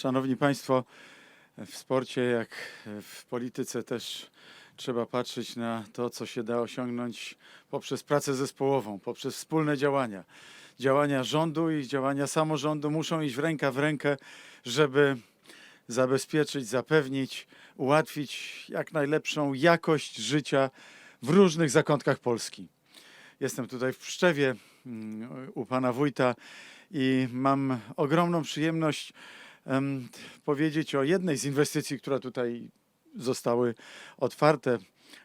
Szanowni Państwo, w sporcie jak w polityce też trzeba patrzeć na to, co się da osiągnąć poprzez pracę zespołową, poprzez wspólne działania. Działania rządu i działania samorządu muszą iść w ręka w rękę, żeby zabezpieczyć, zapewnić, ułatwić jak najlepszą jakość życia w różnych zakątkach Polski. Jestem tutaj w Pszczewie mm, u pana wójta i mam ogromną przyjemność em, powiedzieć o jednej z inwestycji, które tutaj zostały otwarte,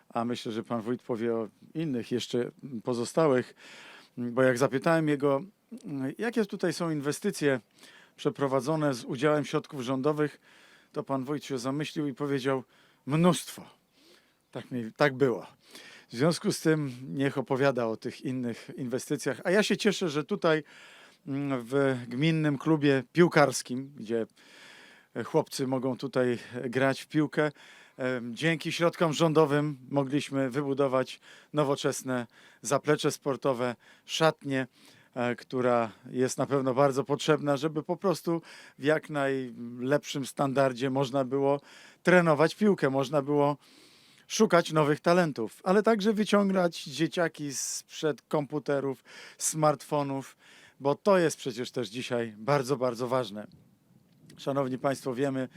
a myślę, że pan wójt powie o innych jeszcze pozostałych, bo jak zapytałem jego, jakie tutaj są inwestycje przeprowadzone z udziałem środków rządowych, to pan wójt się zamyślił i powiedział mnóstwo. Tak, mi, tak było. W związku z tym niech opowiada o tych innych inwestycjach. A ja się cieszę, że tutaj w gminnym klubie piłkarskim, gdzie chłopcy mogą tutaj grać w piłkę, dzięki środkom rządowym mogliśmy wybudować nowoczesne zaplecze sportowe, szatnie, e, która jest na pewno bardzo potrzebna, żeby po prostu w jak najlepszym standardzie można było trenować piłkę, można było szukać nowych talentów, ale także wyciągać dzieciaki sprzed komputerów, smartfonów, bo to jest przecież też dzisiaj bardzo, bardzo ważne. Szanowni Państwo, wiemy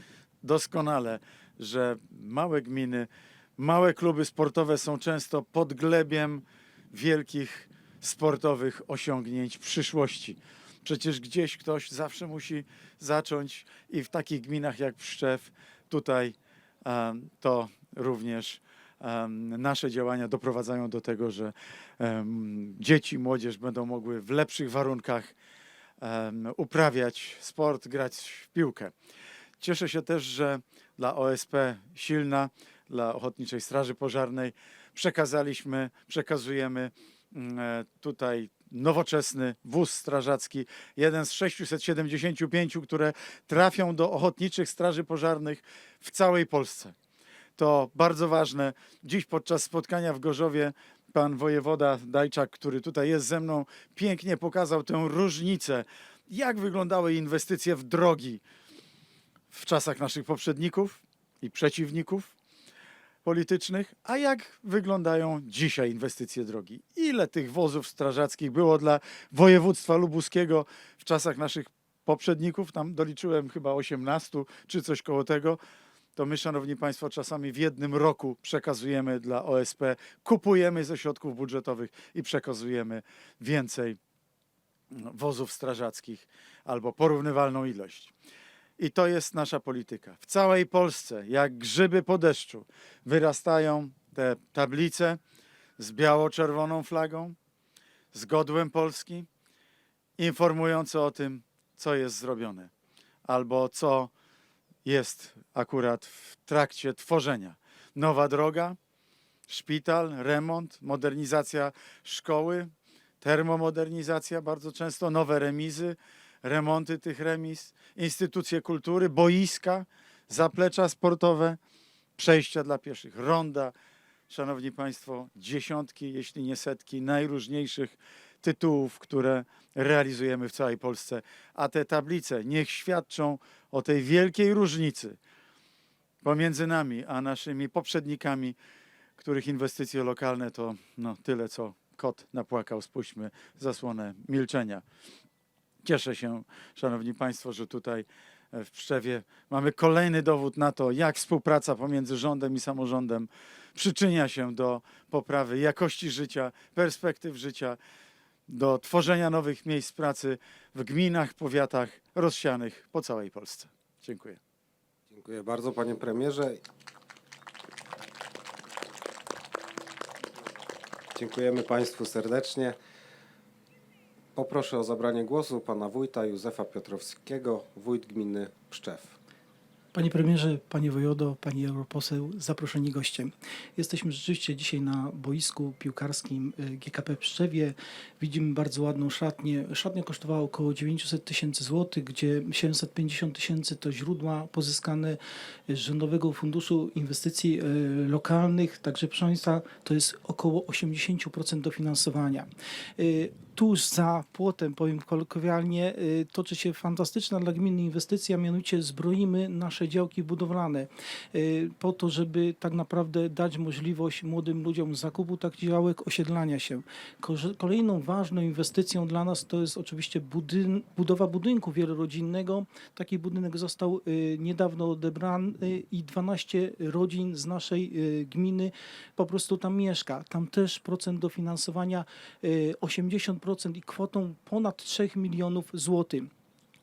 doskonale, że małe gminy, małe kluby sportowe są często podglebiem wielkich sportowych osiągnięć przyszłości. Przecież gdzieś ktoś zawsze musi zacząć i w takich gminach jak Pszczew, tutaj to również nasze działania doprowadzają do tego, że dzieci, młodzież będą mogły w lepszych warunkach uprawiać sport, grać w piłkę. Cieszę się też, że dla OSP Silna, dla Ochotniczej Straży Pożarnej przekazaliśmy, przekazujemy mm, e, tutaj nowoczesny wóz strażacki, jeden z 675, które trafią do Ochotniczych Straży Pożarnych w całej Polsce. To bardzo ważne. Dziś podczas spotkania w Gorzowie pan wojewoda Dajczak, który tutaj jest ze mną, pięknie pokazał tę różnicę, jak wyglądały inwestycje w drogi w czasach naszych poprzedników i przeciwników politycznych, a jak wyglądają dzisiaj inwestycje drogi. Ile tych wozów strażackich było dla województwa lubuskiego w czasach naszych poprzedników, tam doliczyłem chyba 18 czy coś koło tego, to my, szanowni państwo, czasami w jednym roku przekazujemy dla OSP, kupujemy ze środków budżetowych i przekazujemy więcej no, wozów strażackich albo porównywalną ilość. I to jest nasza polityka. W całej Polsce, jak grzyby po deszczu, wyrastają te tablice z biało-czerwoną flagą, z godłem Polski, informujące o tym, co jest zrobione, albo co jest akurat w trakcie tworzenia. Nowa droga, szpital, remont, modernizacja szkoły, termomodernizacja, bardzo często nowe remizy, remonty tych remiz, instytucje kultury, boiska, zaplecza sportowe, przejścia dla pieszych, ronda. Szanowni Państwo, dziesiątki, jeśli nie setki najróżniejszych tytułów, które realizujemy w całej Polsce. A te tablice niech świadczą o tej wielkiej różnicy pomiędzy nami a naszymi poprzednikami, których inwestycje lokalne to no, tyle, co kot napłakał. Spuśćmy zasłonę milczenia. Cieszę się, Szanowni Państwo, że tutaj e, w Pszczewie mamy kolejny dowód na to, jak współpraca pomiędzy rządem i samorządem przyczynia się do poprawy jakości życia, perspektyw życia, do tworzenia nowych miejsc pracy w gminach, powiatach rozsianych po całej Polsce. Dziękuję. Dziękuję bardzo, panie premierze. Dziękujemy państwu serdecznie. Poproszę o zabranie głosu pana wójta Józefa Piotrowskiego, wójt gminy Pszczew. Panie premierze, panie wojodo, pani europoseł, zaproszeni goście. Jesteśmy rzeczywiście dzisiaj na boisku piłkarskim y, GKP Pszczewie. Widzimy bardzo ładną szatnię. Szatnia kosztowała około 900 tysięcy złotych, gdzie 750 tysięcy to źródła pozyskane z Rządowego Funduszu Inwestycji y, Lokalnych. Także proszę Państwa, to jest około 80% dofinansowania tuż za płotem, powiem kolokwialnie, y, toczy się fantastyczna dla gminy inwestycja, mianowicie zbroimy nasze działki budowlane y, po to, żeby tak naprawdę dać możliwość młodym ludziom zakupu takich działek, osiedlania się. Kolejną ważną inwestycją dla nas to jest oczywiście budyn budowa budynku wielorodzinnego. Taki budynek został y, niedawno odebrany i 12 rodzin z naszej gminy po prostu tam mieszka. Tam też procent dofinansowania 80% 2% i kwotą ponad 3 milionów złotych.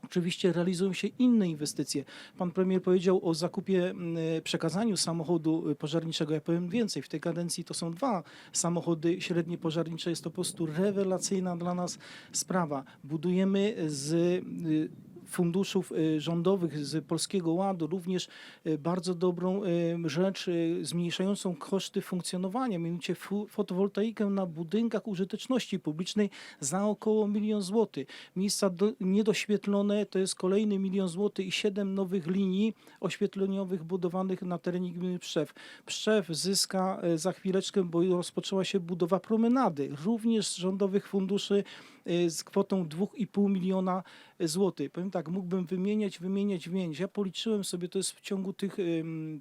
Oczywiście realizują się inne inwestycje. Pan premier powiedział o zakupie, mm, przekazaniu samochodu y, pożarniczego. Ja powiem więcej, w tej kadencji to są dwa samochody średnie pożarnicze. Jest to po prostu rewelacyjna dla nas sprawa. Budujemy z y, funduszów y, rządowych z Polskiego Ładu również y, bardzo dobrą y, rzecz zmniejszającą koszty funkcjonowania, mianowicie fotowoltaikę na budynkach użyteczności publicznej za około milion złotych. Miejsca do, niedoświetlone to jest kolejny milion złotych i siedem nowych linii oświetleniowych budowanych na terenie gminy Pszczew. Pszczew zyska za chwileczkę, bo rozpoczęła się budowa promenady, również z rządowych funduszy z kwotą 2,5 miliona złotych. Powiem tak, mógłbym wymieniać, wymieniać, wymieniać. Ja policzyłem sobie, to jest w ciągu tych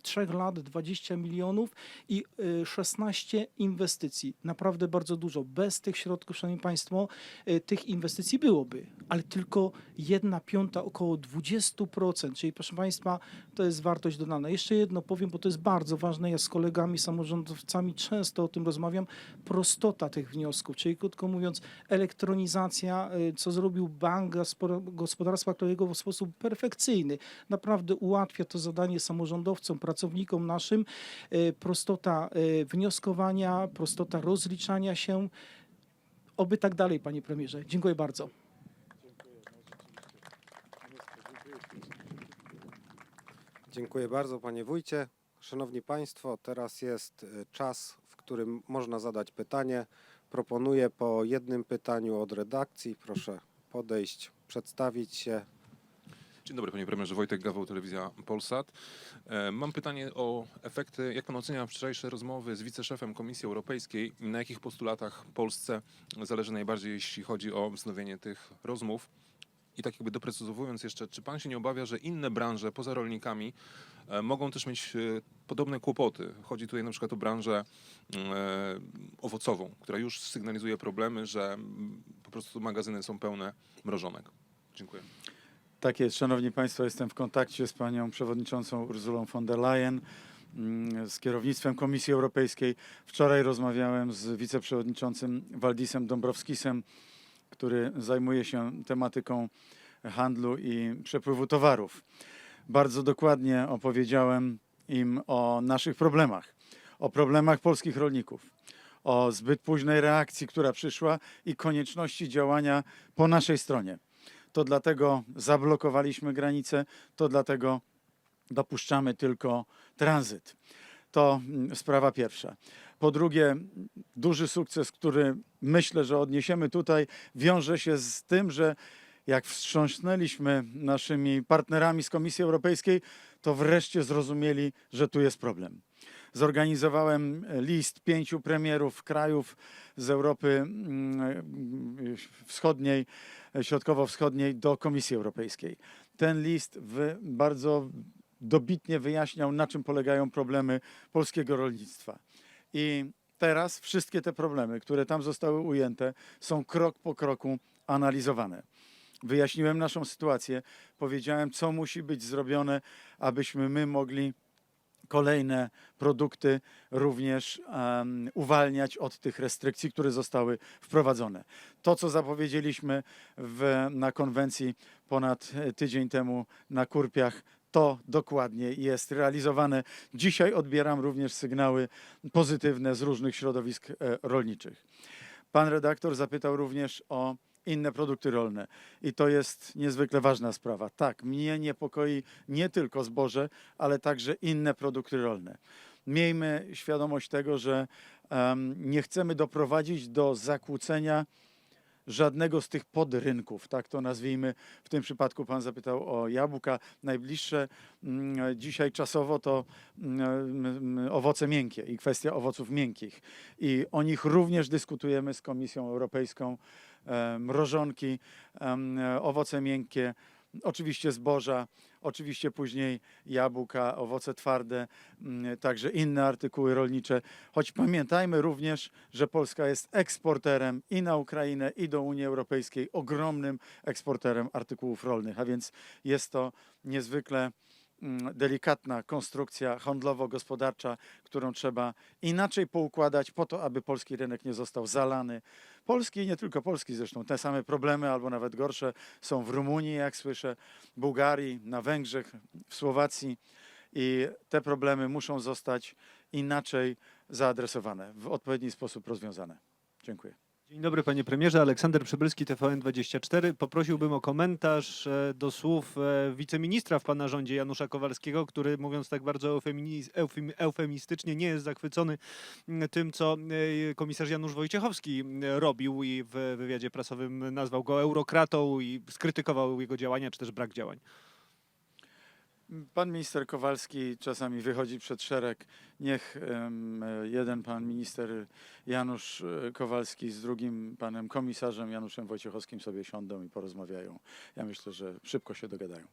trzech lat 20 milionów i e, 16 inwestycji. Naprawdę bardzo dużo. Bez tych środków, szanowni państwo, e, tych inwestycji byłoby, ale tylko jedna piąta, około 20%, czyli proszę państwa, to jest wartość dodana. Jeszcze jedno powiem, bo to jest bardzo ważne. Ja z kolegami samorządowcami często o tym rozmawiam. Prostota tych wniosków, czyli krótko mówiąc, elektronizacja, y, co zrobił Bank Gospodarstwa Krajowego w sposób perfekcyjny. Naprawdę ułatwia to zadanie samorządowcom, pracownikom naszym. Y, Prostota y, wnioskowania, prostota rozliczania się. Oby tak dalej, panie premierze. Dziękuję bardzo. Dziękuję bardzo panie wójcie. Szanowni państwo, teraz jest czas, w którym można zadać pytanie. Proponuję po jednym pytaniu od redakcji. Proszę podejść, przedstawić się. Dzień dobry panie premierze, Wojtek Gaweł, Telewizja Polsat. E, Mam pytanie o efekty. Jak pan ocenia wczorajsze rozmowy z wiceszefem Komisji Europejskiej? Na jakich postulatach Polsce zależy najbardziej, jeśli chodzi o wznowienie tych rozmów? I tak jakby doprecyzowując jeszcze, czy pan się nie obawia, że inne branże poza rolnikami e, mogą też mieć e, podobne kłopoty? Chodzi tutaj na przykład o branżę e, owocową, która już sygnalizuje problemy, że po prostu magazyny są pełne mrożonek. Dziękuję. Tak jest, szanowni państwo, jestem w kontakcie z panią przewodniczącą Urzulą von der Leyen, mm, z kierownictwem Komisji Europejskiej. Wczoraj rozmawiałem z wiceprzewodniczącym Waldisem Dąbrowskisem, który zajmuje się tematyką handlu i przepływu towarów. Bardzo dokładnie opowiedziałem im o naszych problemach, o problemach polskich rolników, o zbyt późnej reakcji, która przyszła i konieczności działania po naszej stronie to dlatego zablokowaliśmy granicę, to dlatego dopuszczamy tylko tranzyt. To mm, sprawa pierwsza. Po drugie, duży sukces, który myślę, że odniesiemy tutaj, wiąże się z tym, że jak wstrząsnęliśmy naszymi partnerami z Komisji Europejskiej, to wreszcie zrozumieli, że tu jest problem. Zorganizowałem list pięciu premierów krajów z Europy mm, Wschodniej, Środkowo-Wschodniej do Komisji Europejskiej. Ten list wy, bardzo dobitnie wyjaśniał, na czym polegają problemy polskiego rolnictwa. I teraz wszystkie te problemy, które tam zostały ujęte, są krok po kroku analizowane. Wyjaśniłem naszą sytuację, powiedziałem, co musi być zrobione, abyśmy my mogli kolejne produkty również em, uwalniać od tych restrykcji, które zostały wprowadzone. To, co zapowiedzieliśmy w, na konwencji ponad e, tydzień temu na Kurpiach, to dokładnie jest realizowane. Dzisiaj odbieram również sygnały pozytywne z różnych środowisk e, rolniczych. Pan redaktor zapytał również o inne produkty rolne i to jest niezwykle ważna sprawa. Tak, mnie niepokoi nie tylko zboże, ale także inne produkty rolne. Miejmy świadomość tego, że em, nie chcemy doprowadzić do zakłócenia żadnego z tych podrynków, tak to nazwijmy. W tym przypadku pan zapytał o jabłka. Najbliższe mm, dzisiaj czasowo to mm, mm, owoce miękkie i kwestia owoców miękkich. I o nich również dyskutujemy z Komisją Europejską mrożonki, owoce miękkie, oczywiście zboża, oczywiście później jabłka, owoce twarde, mm, także inne artykuły rolnicze. Choć pamiętajmy również, że Polska jest eksporterem i na Ukrainę, i do Unii Europejskiej, ogromnym eksporterem artykułów rolnych, a więc jest to niezwykle delikatna konstrukcja handlowo-gospodarcza, którą trzeba inaczej poukładać po to, aby polski rynek nie został zalany. Polski i nie tylko polski zresztą, te same problemy albo nawet gorsze są w Rumunii, jak słyszę, Bułgarii, na Węgrzech, w Słowacji i te problemy muszą zostać inaczej zaadresowane, w odpowiedni sposób rozwiązane. Dziękuję. Dzień dobry panie premierze, Aleksander Przybylski, TVN24. Poprosiłbym o komentarz e, do słów e, wiceministra w pana rządzie Janusza Kowalskiego, który mówiąc tak bardzo eufemistycznie nie jest zachwycony tym, co e, komisarz Janusz Wojciechowski robił i w wywiadzie prasowym nazwał go eurokratą i skrytykował jego działania czy też brak działań. Pan minister Kowalski czasami wychodzi przed szereg. Niech jeden pan minister Janusz e, Kowalski z drugim panem komisarzem Januszem Wojciechowskim sobie siądą i porozmawiają. Ja myślę, że szybko się dogadają.